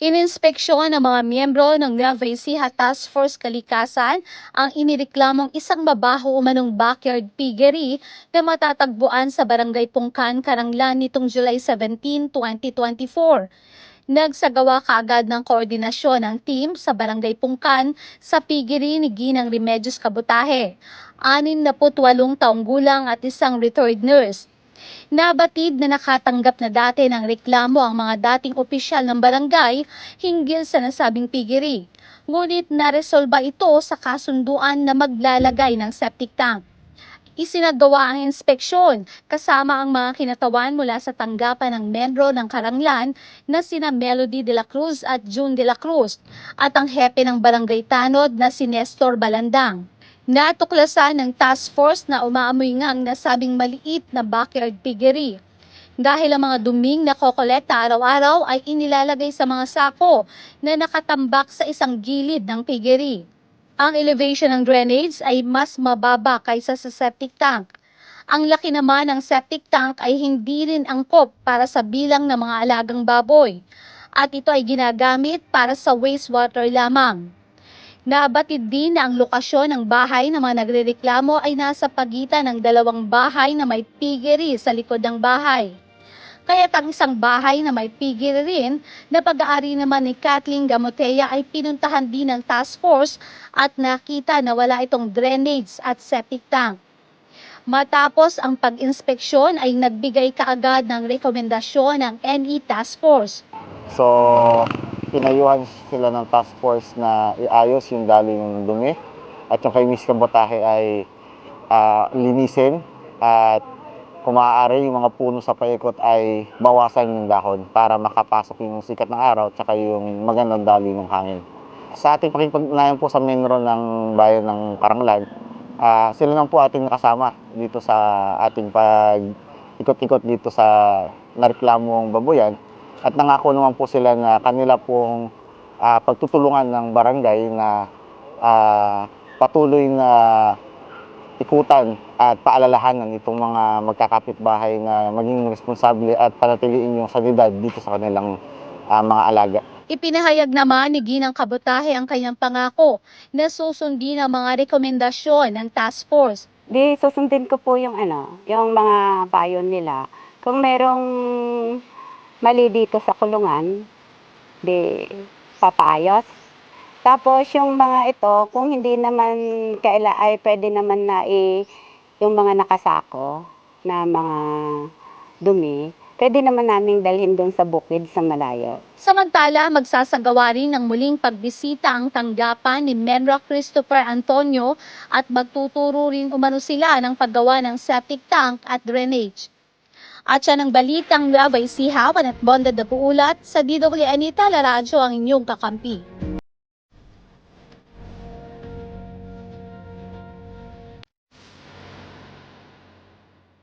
Ininspeksyon ng mga miyembro ng Nueva Task Force Kalikasan ang inireklamong isang mabaho umanong backyard piggery na matatagpuan sa Barangay Pungkan, Karanglan nitong July 17, 2024. Nagsagawa kaagad ng koordinasyon ng team sa Barangay Pungkan sa piggery ni Ginang Remedios Kabutahe, 68 taong gulang at isang retired nurse. Nabatid na nakatanggap na dati ng reklamo ang mga dating opisyal ng barangay hinggil sa nasabing piggery. Ngunit naresolba ito sa kasunduan na maglalagay ng septic tank. Isinagawa ang inspeksyon kasama ang mga kinatawan mula sa tanggapan ng membro ng Karanglan na sina Melody de la Cruz at June de la Cruz at ang hepe ng barangay Tanod na si Nestor Balandang. Natuklasan ng task force na umaamoy nga ang nasabing maliit na backyard piggery. Dahil ang mga duming na kokolekta araw-araw ay inilalagay sa mga sako na nakatambak sa isang gilid ng piggery. Ang elevation ng drainage ay mas mababa kaysa sa septic tank. Ang laki naman ng septic tank ay hindi rin angkop para sa bilang ng mga alagang baboy at ito ay ginagamit para sa wastewater lamang. Nabatid din na ang lokasyon ng bahay ng mga nagrereklamo ay nasa pagitan ng dalawang bahay na may piggery sa likod ng bahay. Kaya't ang isang bahay na may piggery rin na pag-aari naman ni Kathleen Gamotea ay pinuntahan din ng task force at nakita na wala itong drainage at septic tank. Matapos ang pag-inspeksyon ay nagbigay kaagad ng rekomendasyon ng NE Task Force So, pinayuhan sila ng task force na iayos yung dali ng dumi at yung kay Miss Kabotahe ay ah, linisin at kung maaari yung mga puno sa paikot ay bawasan yung dahon para makapasok yung sikat ng araw at saka yung magandang dali ng hangin. Sa ating pakipag-unayan po sa main road ng bayan ng Karanglan, ah, sila lang po ating nakasama dito sa ating pag ikot-ikot dito sa nareklamong baboyan at nangako naman po sila na kanila pong ah, pagtutulungan ng barangay na ah, patuloy na ikutan at paalalahanan itong mga magkakapitbahay na maging responsable at panatiliin yung sanidad dito sa kanilang ah, mga alaga. Ipinahayag naman ni Ginang Kabutahe ang kanyang pangako na susundin ang mga rekomendasyon ng task force. Di susundin ko po yung ano, yung mga payo nila. Kung merong mali dito sa kulungan, di papayos. Tapos yung mga ito, kung hindi naman kaila ay pwede naman na i yung mga nakasako na mga dumi, pwede naman namin dalhin doon sa bukid sa malayo. Samantala, magsasagawa rin ng muling pagbisita ang tanggapan ni Menra Christopher Antonio at magtuturo rin umano sila ng paggawa ng septic tank at drainage. At siya ng balitang Labay Sihawan at Bondad na Puulat sa DWN Itala Radyo ang inyong kakampi.